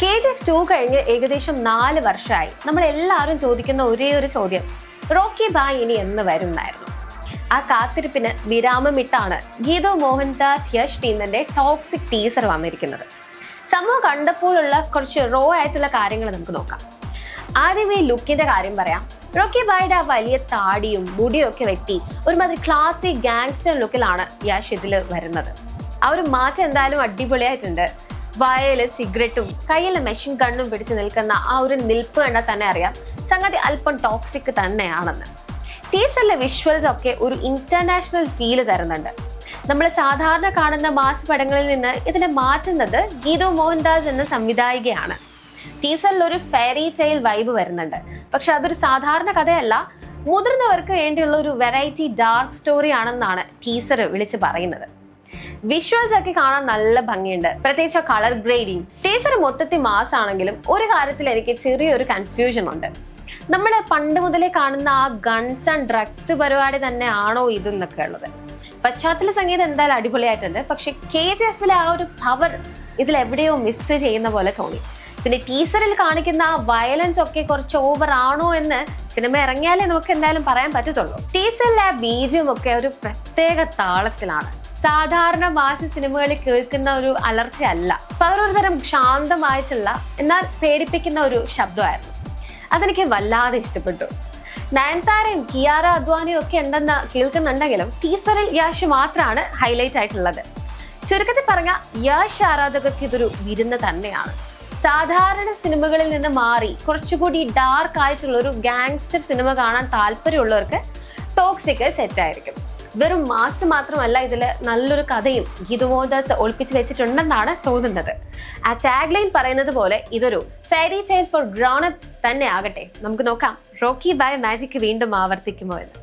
K G F to കഴിഞ്ഞ് ഏകദേശം നാല് വർഷമായി നമ്മൾ എല്ലാവരും ചോദിക്കുന്ന ഒരേ ഒരു ചോദ്യം. റോക്കി ബായ് ഇനി എന്ന് വരുന്നായിരുന്നു ആ കാത്തിരിപ്പിന് വിരാമമിട്ടാണ് ഗീതോ മോഹൻദാസ് യഷ് ടീമിന്റെ ടോക്സിക് ടീസർ വന്നിരിക്കുന്നത്. സംഭവം കണ്ടപ്പോഴുള്ള കുറച്ച് റോ ആയിട്ടുള്ള കാര്യങ്ങൾ നമുക്ക് നോക്കാം. ആദ്യമേ ലുക്കിന്റെ കാര്യം പറയാം. റോക്കി ബായുടെ ആ വലിയ താടിയും മുടിയും ഒക്കെ വെട്ടി ഒരുമാതിരി ക്ലാസിക് ഗാങ്സ്റ്റർ ലുക്കിലാണ് യാഷ് ഇതിൽ വരുന്നത്. ആ ഒരു മാറ്റം എന്തായാലും അടിപൊളിയായിട്ടുണ്ട്. വയൽ സിഗരറ്റും കയ്യിൽ മെഷീൻ ഗണ്ണും പിടിച്ച് നിൽക്കുന്ന ആ ഒരു നിൽപ്പ് കണ്ട തന്നെ അറിയാം. സംഗതി അല്പം ടോക്സിക് തന്നെയാണെന്ന്. ടീസറിലെ വിഷ്വൽസ് ഒക്കെ ഒരു ഇന്റർനാഷണൽ ഫീൽ തരുന്നുണ്ട്. നമ്മൾ സാധാരണ കാണുന്ന മാസ് പടങ്ങളിൽ നിന്ന് ഇതിനെ മാറ്റുന്നത് ഗീതോ മോഹൻദാസ് എന്ന സംവിധായികയാണ്. ടീസറിൽ ഒരു ഫെയറി ടൈൽ വൈബ് വരുന്നുണ്ട്. പക്ഷെ അതൊരു സാധാരണ കഥയല്ല. മുതിർന്നവർക്ക് വേണ്ടിയുള്ള ഒരു വെറൈറ്റി ഡാർക്ക് സ്റ്റോറി ആണെന്നാണ് ടീസർ വിളിച്ച് പറയുന്നത്. വിഷ്വൽസ് ഒക്കെ കാണാൻ നല്ല ഭംഗിയുണ്ട്. പ്രത്യേകിച്ച് കളർ ഗ്രേഡിങ് ടീസർ മൊത്തത്തിൽ മാസ് ആണെങ്കിലും ഒരു കാര്യത്തിൽ എനിക്ക് ചെറിയൊരു കൺഫ്യൂഷൻ ഉണ്ട്. നമ്മൾ പണ്ട് മുതലേ കാണുന്ന ആ ഗൺസ് ആൻഡ് ഡ്രഗ്സ് പരിപാടി തന്നെ ആണോ ഇതെന്നൊക്കെ ഉള്ളത്. പശ്ചാത്തല സംഗീതം എന്തായാലും അടിപൊളിയായിട്ടുണ്ട്. പക്ഷെ കെ ജി എഫിലെ ആ ഒരു പവർ ഇതിൽ എവിടെയോ മിസ് ചെയ്യുന്ന പോലെ തോന്നി. പിന്നെ ടീസറിൽ കാണിക്കുന്ന ആ വയലൻസ് ഒക്കെ കുറച്ച് ഓവർ ആണോ എന്ന് സിനിമ ഇറങ്ങിയാലേ നമുക്ക് എന്തായാലും പറയാൻ പറ്റത്തുള്ളൂ. ടീസറിലെ ആ ഒക്കെ ഒരു പ്രത്യേക താളത്തിലാണ്. സാധാരണ മാസ സിനിമകളിൽ കേൾക്കുന്ന ഒരു അലർച്ചയല്ല. പകരം ഒരു തരം ശാന്തമായിട്ടുള്ള എന്നാൽ പേടിപ്പിക്കുന്ന ഒരു ശബ്ദമായിരുന്നു. അതെനിക്ക് വല്ലാതെ ഇഷ്ടപ്പെട്ടു. നയൻതാരയും കിയാറ അദ്വാനിയും ഒക്കെ ഉണ്ടെന്ന് കേൾക്കുന്നുണ്ടെങ്കിലും ടീസറിൽ യാഷ് മാത്രമാണ് ഹൈലൈറ്റ് ആയിട്ടുള്ളത്. ചുരുക്കത്തിൽ പറഞ്ഞ യാഷ് ആരാധകർക്ക് ഇതൊരു വിരുന്ന് തന്നെയാണ്. സാധാരണ സിനിമകളിൽ നിന്ന് മാറി കുറച്ചുകൂടി ഡാർക്ക് ആയിട്ടുള്ള ഒരു ഗാങ്സ്റ്റർ സിനിമ കാണാൻ താല്പര്യമുള്ളവർക്ക് സെറ്റ് ആയിരിക്കും. വെറും മാസ് മാത്രമല്ല ഇതിൽ നല്ലൊരു കഥയും ഗീതുമോദാസ് ഒളിപ്പിച്ച് വെച്ചിട്ടുണ്ടെന്നാണ് തോന്നുന്നത്. ആ ടാഗ് ലൈൻ പറയുന്നത് പോലെ ഇതൊരു ഫെയറി ടൈൽ ഫോർ ഗ്രോണപ്സ് തന്നെ ആകട്ടെ നമുക്ക് നോക്കാം റോക്കി ബൈ മാജിക് വീണ്ടും ആവർത്തിക്കുമോ എന്ന്.